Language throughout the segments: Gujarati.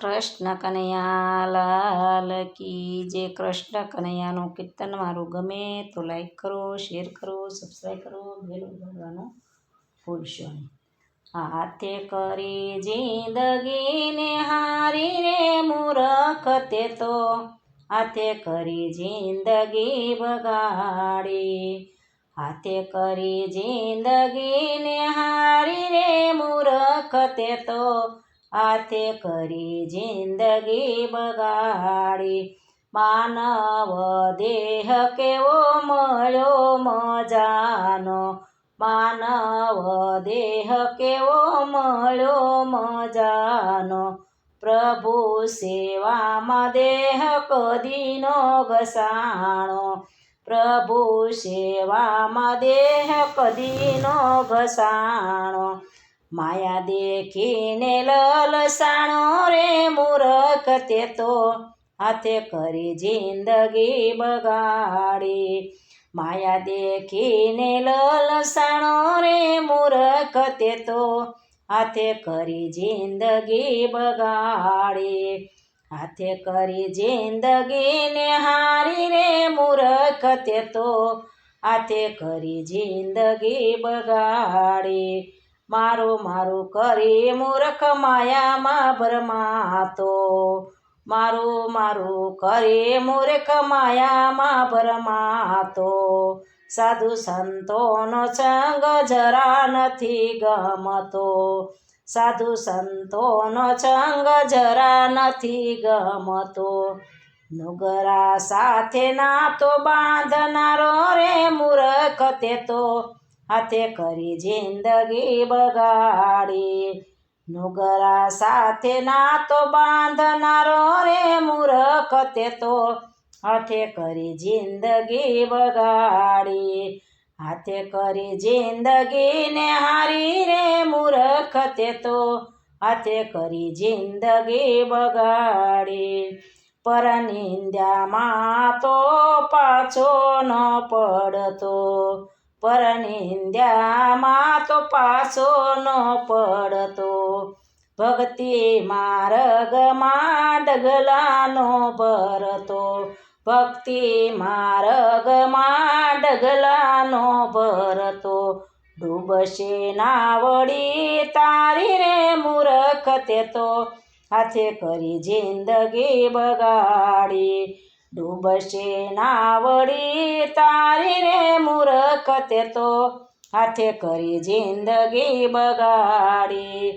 કૃષ્ણ કનૈયા, લાલ કી જે કૃષ્ણ કનૈયાનું કીર્તન મારું ગમે તો લાઈક કરો શેર કરો સબસ્ક્રાઈબ કરો બેલ દબાવવાનું ભૂલશો નહીં. હાથે કરી જિંદગીને હારી રે મૂરખ તે તો. હાથે કરી જિંદગી બગાડી. હાથે કરી જિંદગીને હારી રે મૂરખ તે તો. હાથે કરી જિંદગી બગાડી. માનવ દેહ કેવો મળ્યો મજાનો. માનવ દેહ કેવો મળ્યો મજાનો. પ્રભુ સેવામાં દેહ કદીનો ઘસાણો. પ્રભુ સેવામાં દેહ કદીનો ઘસાણો. માયા દેખીને લલસાણો રે મૂરખ તે તો હાથે કરી જિંદગી બગાડી. માયા દેખીને લલસાણો રે મૂરખ તે તો હાથે કરી જિંદગી બગાડી. હાથે કરી જિંદગીને હારી રે મૂરખ તે તો હાથે કરી જિંદગી બગાડી. મારું મારું કરી મૂરખ માયામાં ભરમાતો. મારું મારું કરી મૂરખ માયામાં ભરમાતો. સાધુ સંતોનો સંગ જરા નથી ગમતો. સાધુ સંતોનો સંગ જરા નથી ગમતો. નુગરા સાથે નાતો બાંધનારો રે મૂરખ તે તો. હાથે કરી જિંદગી બગાડી. નુગરા સાથે નાતો બાંધનારો રે મૂરખ તે તો હાથે કરી જિંદગી બગાડી. હાથે કરી જિંદગીને હારી રે મૂરખ તે તો હાથે કરી જિંદગી બગાડી. પરનિંદ્યામાં તો પાછો ન પડતો. પરનિંદ્યામાં તો પાસો ન પડતો. ભક્તિ માર્ગમાં ડગલાનો ભરતો. ભક્તિ માર્ગમાં ડગલાનો ભરતો. ડૂબશે નાવડી તારી રે મૂરખ તે તો. હાથે કરી જિંદગી બગાડી. ડૂબશે નાવડી તારી રે મૂરખ તે તો હાથે કરી જિંદગી બગાડી.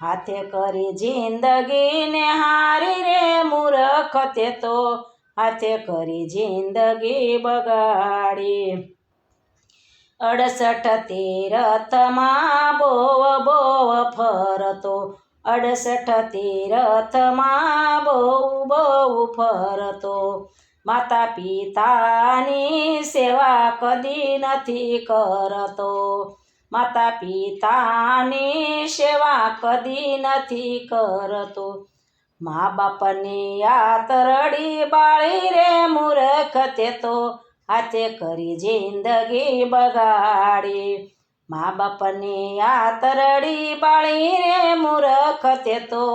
હાથે કરી જિંદગીને હારી રે મૂરખ તે તો હાથે કરી જિંદગી બગાડી. અડસઠ તીરથમાં બોવ બોવ ફરતો અડસઠ તીરથમાં બહુ બહુ ફરતો માતા પિતાની સેવા કદી નથી કરતો. માતા પિતાની સેવા કદી નથી કરતો. મા બાપની યાતરડી બાળી રે મૂર્ખ તે તો હાથે કરી જિંદગી બગાડી. મા બાપની યાતરડી બાળી રે મૂર્ખ તે તો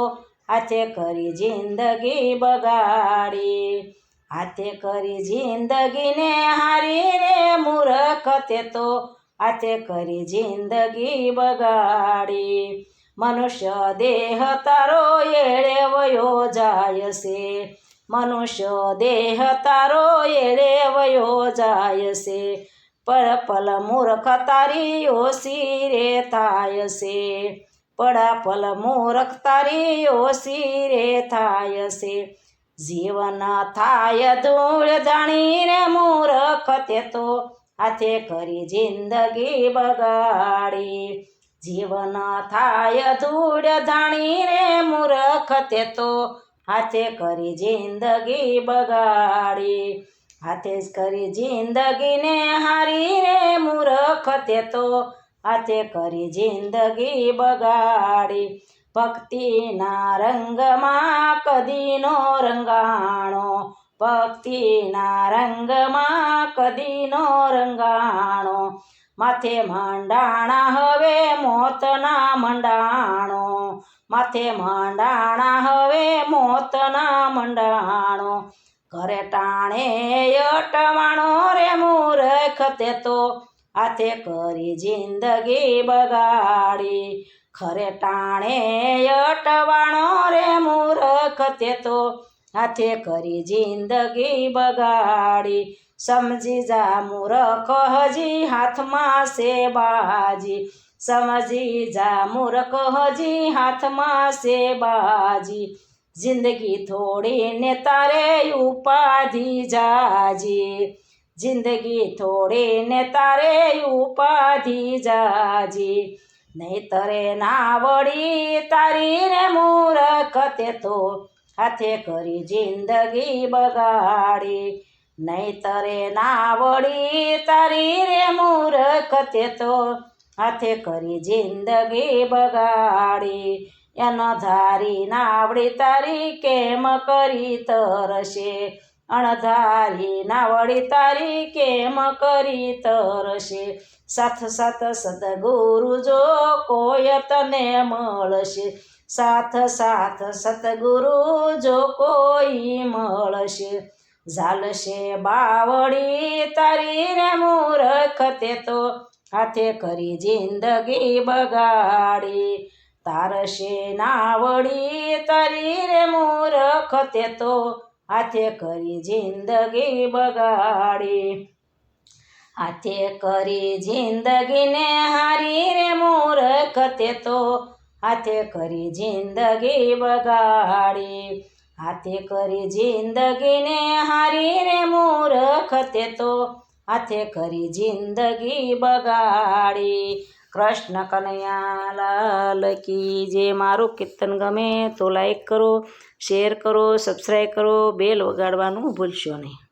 હાથે કરી જિંદગી બગાડી. હાથે કરી જિંદગીને હારી રે મૂર્ખ તે તો હાથે કરી જિંદગી બગાડી. મનુષ્ય દેહ તારો એળે વયો જાય છે. મનુષ્ય દેહ તારો એળે વયો જાય છે. પળ પલ મૂર્ખ તારી ઓસી રે થાય છે. પડા પલ મૂર્ખ તારી ઓસી રે થાય છે. જીવન થાય ધૂળ જાણીને મૂર્ખ તે તો હાથે કરી જિંદગી બગાડી. જીવન થાય ધૂળ જાણીને મૂર્ખ તે તો હાથે કરી જિંદગી બગાડી. હાથે જ કરી જિંદગીને હારી રે મૂર્ખ તે તો હાથે કરી જિંદગી બગાડી. ભક્તિના રંગમાં કદીનો રંગાણો. ભક્તિના રંગમાં કદીનો રંગાણો. માથે મંડાણા હવે મોતના મંડાણો. માથે મંડાણા હવે મોતના મંડાણો. ઘરે ટાણે અટવાણો રે મૂર્ખ તે તો. હાથે કરી જિંદગી બગાડી. ખરે ટાણે અટવાણો રે મૂર્ખ તે તો હાથે કરી જિંદગી બગાડી. સમજી જા મૂર્ખ હજી હાથમાં છે બાજી. સમજી જા મૂર્ખ હજી હાથમાં છે બાજી. જિંદગી થોડીને તારે ઉપાધિ જાજી. જિંદગી થોડીને તારે ઉપાધિ જાજી. નહીતરે ના વળી તારી રે મૂર્ખ તે તો હાથે કરી જિંદગી બગાડી. નહીતરે ના વળી તારી રે મૂર્ખ તે તો હાથે કરી જિંદગી બગાડી. એનો ધારી નાવડી તારી કેમ કરી તરશે? અણધારી નાવડી તારી કેમ કરી તરશે? સાથ સાથ સદગુરુ જો કોય તને મળશે? સાથ સાથ સદગુરુ જો કોઈ મળશે? ઝાલશે બાવડી તારી રે મૂર્ખ તે હાથે કરી જિંદગી બગાડી. તારશે નાવડી તારી રે મૂર્ખ તે તો હાથે કરી જિંદગી બગાડી. હાથે કરી જિંદગીને હારી રે મૂર્ખ તે તો. હાથે કરી જિંદગી બગાડી. હાથે કરી જિંદગીને હારી રે મૂર્ખ તે તો. હાથે કરી જિંદગી બગાડી. કૃષ્ણ કનૈયા લાલ કી જે મારું કીર્તન ગમે તો લાઈક કરો શેર કરો સબસ્ક્રાઈબ કરો બેલ વગાડવાનું ભૂલશો નહીં.